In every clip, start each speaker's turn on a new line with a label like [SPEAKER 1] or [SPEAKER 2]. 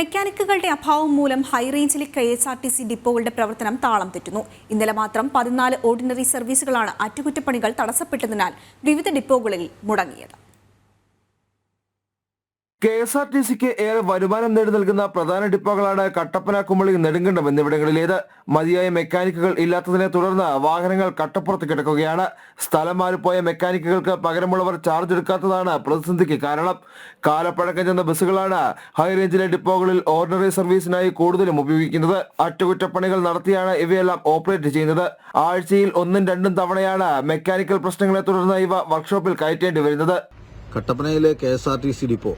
[SPEAKER 1] മെക്കാനിക്കുകളുടെ അഭാവം മൂലം ഹൈറേഞ്ചിലെ K S R T C ഡിപ്പോകളുടെ പ്രവർത്തനം താളം തെറ്റുന്നു. ഇന്നലെ മാത്രം പതിനാല് ഓർഡിനറി സർവീസുകളാണ് അറ്റകുറ്റപ്പണികൾ തടസ്സപ്പെട്ടതിനാൽ വിവിധ ഡിപ്പോകളിൽ മുടങ്ങിയത്.
[SPEAKER 2] കെ എസ് ആർ ടി സിക്ക് ഏറെ വരുമാനം നേടി നൽകുന്ന പ്രധാന ഡിപ്പോകളാണ് കട്ടപ്പന കുമളി നെടുങ്കണ്ടം എന്നിവിടങ്ങളിലേത്. മതിയായ മെക്കാനിക്കുകൾ ഇല്ലാത്തതിനെ തുടർന്ന് വാഹനങ്ങൾ കട്ടപ്പുറത്ത് കിടക്കുകയാണ്. സ്ഥലം മാറിപ്പോയ മെക്കാനിക്കുകൾക്ക് പകരമുള്ളവർ ചാർജ് എടുക്കാത്തതാണ് പ്രതിസന്ധിക്ക് കാരണം. കാലപ്പഴക്കം ചെന്ന ബസ്സുകളാണ് ഹൈറേഞ്ചിലെ ഡിപ്പോകളിൽ ഓർഡിനറി സർവീസിനായി കൂടുതലും ഉപയോഗിക്കുന്നത്. അറ്റകുറ്റപ്പണികൾ നടത്തിയാണ് ഇവയെല്ലാം ഓപ്പറേറ്റ് ചെയ്യുന്നത്. ആഴ്ചയിൽ ഒന്നും രണ്ടും തവണയാണ് മെക്കാനിക്കൽ പ്രശ്നങ്ങളെ തുടർന്ന് ഇവ വർക്ക്ഷോപ്പിൽ കയറ്റേണ്ടി വരുന്നത്.
[SPEAKER 3] കട്ടപ്പനയിലെ K S R T C depot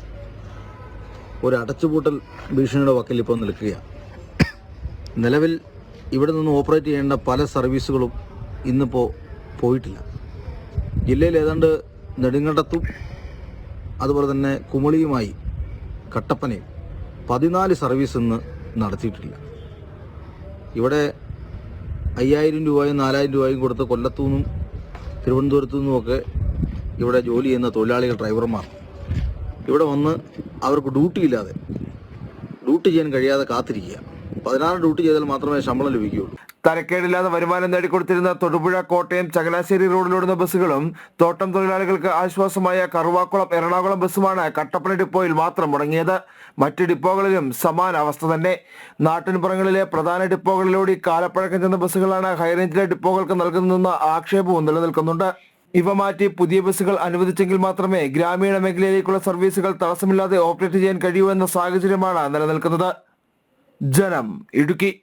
[SPEAKER 3] ഒരു അടച്ചുപൂട്ടൽ ഭീഷണിയുടെ വക്കിൽ ഇപ്പോൾ നിൽക്കുകയാണ്. നിലവിൽ ഇവിടെ നിന്ന് ഓപ്പറേറ്റ് ചെയ്യേണ്ട പല സർവീസുകളും ഇന്നിപ്പോൾ പോയിട്ടില്ല. ജില്ലയിൽ ഏതാണ്ട് നെടുങ്കണ്ടത്തും അതുപോലെ തന്നെ കുമളിയുമായി കട്ടപ്പനയും പതിനാല് സർവീസ് ഇന്ന് നടത്തിയിട്ടില്ല. ഇവിടെ അയ്യായിരം രൂപയും നാലായിരം രൂപയും കൊടുത്ത് കൊല്ലത്തു നിന്നും തിരുവനന്തപുരത്തു നിന്നുമൊക്കെ ഇവിടെ ജോലി ചെയ്യുന്ന തൊഴിലാളികൾ ഡ്രൈവർമാർ ഇവിടെ വന്ന് അവർക്ക് ഡ്യൂട്ടി ഇല്ലാതെ. ഡ്യൂട്ടി ചെയ്യാൻ കഴിയാതെ കാത്തിരിക്കുക. പതിനാറ് ഡ്യൂട്ടി ചെയ്താൽ മാത്രമേ ശമ്പളം ലഭിക്കുകയുള്ളൂ.
[SPEAKER 2] തരക്കേടില്ലാതെ വരുമാനം നേടിക്കൊടുത്തിരുന്ന തൊടുപുഴ കോട്ടയം ചങ്ങനാശ്ശേരി റോഡിലോടുന്ന ബസ്സുകളും തോട്ടം തൊഴിലാളികൾക്ക് ആശ്വാസമായ കറുവാക്കുളം എറണാകുളം ബസ്സുമാണ് കട്ടപ്പന ഡിപ്പോയിൽ മാത്രം മുടങ്ങിയത്. മറ്റ് ഡിപ്പോകളിലും സമാന അവസ്ഥ തന്നെ. നാട്ടിൻപുറങ്ങളിലെ പ്രധാന ഡിപ്പോകളിലൂടെ കാലപ്പഴക്കം ചെന്ന ബസ്സുകളാണ് ഹൈറേഞ്ചിലെ ഡിപ്പോകൾക്ക് നൽകുന്നതെന്ന ആക്ഷേപവും നിലനിൽക്കുന്നുണ്ട്. ഇവ മാറ്റി പുതിയ ബസ്സുകൾ അനുവദിച്ചെങ്കിൽ മാത്രമേ ഗ്രാമീണ മേഖലയിലേക്കുള്ള സർവീസുകൾ തടസ്സമില്ലാതെ ഓപ്പറേറ്റ് ചെയ്യാൻ കഴിയൂ എന്ന സാഹചര്യമാണ് നിലനിൽക്കുന്നത്. ജനം ഇടുക്കി.